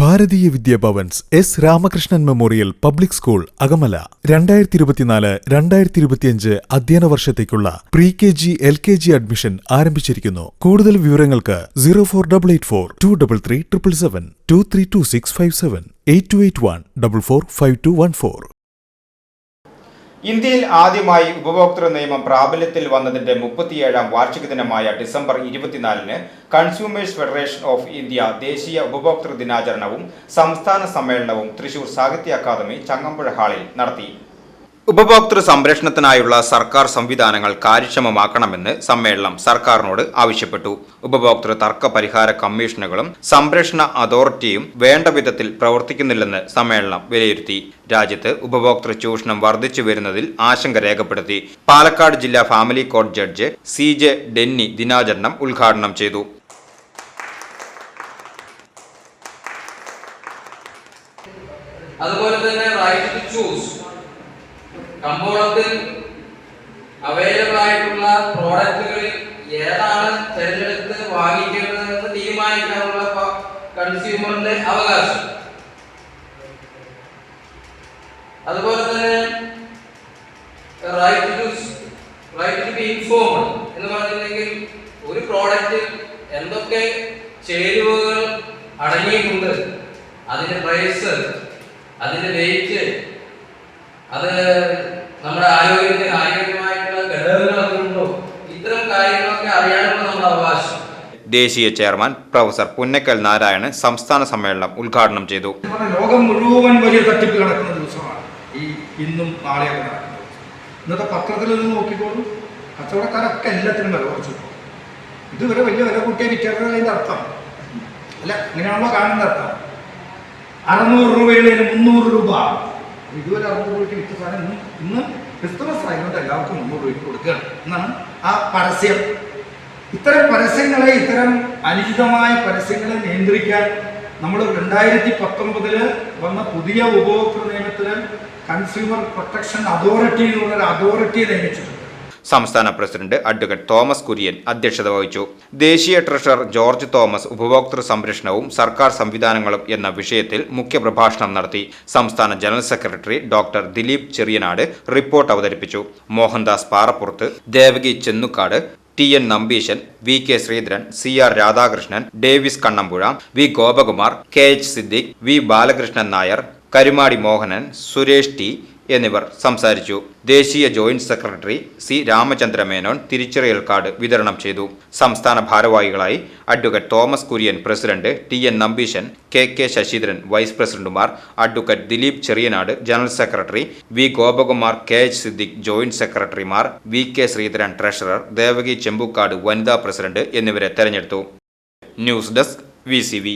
Bharatiya Vidyabhavan's S Ramakrishnan memorial public school Akamala. രണ്ടായിരത്തി ഇരുപത്തിനാല് രണ്ടായിരത്തി ഇരുപത്തിയഞ്ച് അധ്യയന വർഷത്തേക്കുള്ള pre K G L K G admission ആരംഭിച്ചിരിക്കുന്നു. കൂടുതൽ വിവരങ്ങൾക്ക് zero four double eight four two double three triple seven two three two six five seven eight two eight one double four five two one four ഇന്ത്യയിൽ ആദ്യമായി ഉപഭോക്തൃ നിയമം പ്രാബല്യത്തിൽ വന്നതിന്റെ മുപ്പത്തിയേഴാം വാർഷിക ദിനമായ ഡിസംബർ ഇരുപത്തിനാലിന് കൺസ്യൂമേഴ്സ് ഫെഡറേഷൻ ഓഫ് ഇന്ത്യ ദേശീയ ഉപഭോക്തൃ ദിനാചരണവും സംസ്ഥാന സമ്മേളനവും തൃശൂർ സാഹിത്യ അക്കാദമി ചങ്ങമ്പുഴ ഹാളിൽ നടത്തി. ഉപഭോക്തൃ സംരക്ഷണത്തിനായുള്ള സർക്കാർ സംവിധാനങ്ങൾ കാര്യക്ഷമമാക്കണമെന്ന് സമ്മേളനം സർക്കാരിനോട് ആവശ്യപ്പെട്ടു. ഉപഭോക്തൃ തർക്ക പരിഹാര കമ്മീഷനുകളും സംരക്ഷണ അതോറിറ്റിയും വേണ്ട വിധത്തിൽ പ്രവർത്തിക്കുന്നില്ലെന്ന് സമ്മേളനം വിലയിരുത്തി. രാജ്യത്ത് ഉപഭോക്തൃ ചൂഷണം വർദ്ധിച്ചു വരുന്നതിൽ ആശങ്ക രേഖപ്പെടുത്തി. പാലക്കാട് ജില്ലാ family court judge C J Denny ദിനാചരണം ഉദ്ഘാടനം ചെയ്തു. അതുപോലെ തന്നെ റൈറ്റ് ടു ചൂസ് കമ്പോളത്തിൽ അവൈലബിൾ ആയിട്ടുള്ള പ്രോഡക്റ്റുകളിൽ ഏതാണ് തിരഞ്ഞെടുത്ത് വാങ്ങിക്കേണ്ടതെന്ന് തീരുമാനിക്കാനുള്ള കൺസ്യൂമറിന്റെ അവകാശം. അതുപോലെ തന്നെ right to right to be informed എന്ന് പറഞ്ഞിട്ടുണ്ടെങ്കിൽ ഒരു പ്രോഡക്റ്റിൽ എന്തൊക്കെ ചേരുവകൾ അടങ്ങിയിട്ടുണ്ട് അതിന്റെ പ്രൈസ് അതിന്റെ വെയിറ്റ് അത് നമ്മുടെ ആരോഗ്യത്തിന് ആരോഗ്യമായിട്ടുള്ള ഘടകങ്ങളൊക്കെ ഉണ്ടോ ഇത്തരം കാര്യങ്ങളൊക്കെ അറിയാനുള്ള നമ്മുടെ അവകാശം. ദേശീയ ചെയർമാൻ പ്രൊഫസർ പുന്നക്കൽ നാരായണൻ സംസ്ഥാന സമ്മേളനം ഉദ്ഘാടനം ചെയ്തു. ലോകം മുഴുവൻ വലിയ തട്ടിപ്പ് നടക്കുന്ന ദിവസമാണ് ഈ ഇന്നും നാളെയൊക്കെ നടക്കുന്നത് ഇന്നത്തെ പത്രത്തിൽ നിന്ന് നോക്കിക്കോളൂ. കച്ചവടക്കാരൊക്കെ എല്ലാത്തിനും വില കുറച്ചു. ഇതുവരെ വലിയ വില കൂട്ടിയ വിറ്റവരുടെ അതിന്റെ അർത്ഥം. അല്ല ഇങ്ങനെയാണല്ലോ കാണുന്ന അർത്ഥം. അറുന്നൂറ് രൂപയുടെ മുന്നൂറ് രൂപ. ഇതുവരെ അറുന്നൂറ് രൂപയ്ക്ക് വിറ്റ സാധനം ഇന്ന് ഇന്ന് ക്രിസ്തുമസ് ആയതുകൊണ്ട് എല്ലാവർക്കും മുന്നൂറ് രൂപയ്ക്ക് കൊടുക്കുക എന്നാണ് ആ പരസ്യം. ഇത്തരം പരസ്യങ്ങളെ ഇത്തരം അനുചിതമായ പരസ്യങ്ങളെ നിയന്ത്രിക്കാൻ നമ്മൾ രണ്ടായിരത്തി പത്തൊമ്പതിൽ വന്ന പുതിയ ഉപഭോക്തൃ നിയമത്തിൽ കൺസ്യൂമർ പ്രൊട്ടക്ഷൻ അതോറിറ്റി എന്നുള്ള ഒരു അതോറിറ്റിയെ നിയമിച്ചിട്ടുണ്ട്. സംസ്ഥാന പ്രസിഡന്റ് അഡ്വക്കേറ്റ് തോമസ് കുര്യൻ അധ്യക്ഷത വഹിച്ചു. ദേശീയ ട്രഷറർ ജോർജ് തോമസ് ഉപഭോക്തൃ സംരക്ഷണവും സർക്കാർ സംവിധാനങ്ങളും എന്ന വിഷയത്തിൽ മുഖ്യപ്രഭാഷണം നടത്തി. സംസ്ഥാന general secretary doctor Dileep Cheriyanad report അവതരിപ്പിച്ചു. Mohandas Parappurath Devaki Chennukkad T N Nambeesan V K Sreedharan C R Radhakrishnan Davis Kannampuzha V Gopakumar K H Siddique V Balakrishnan Nair Karumadi Mohanan Suresh T എന്നിവർ സംസാരിച്ചു. ദേശീയ joint secretary C Ramachandra Menon തിരിച്ചറിയൽ card വിതരണം ചെയ്തു. സംസ്ഥാന ഭാരവാഹികളായി advocate Thomas Kurian president T N Nambeesan K K Sasheendran vice പ്രസിഡന്റുമാർ advocate Dileep Cheriyanad general secretary V Gopakumar K H Siddique joint സെക്രട്ടറിമാർ V K Sreedharan treasurer Devaki Chembookkad വനിതാ president എന്നിവരെ തെരഞ്ഞെടുത്തു. News desk V.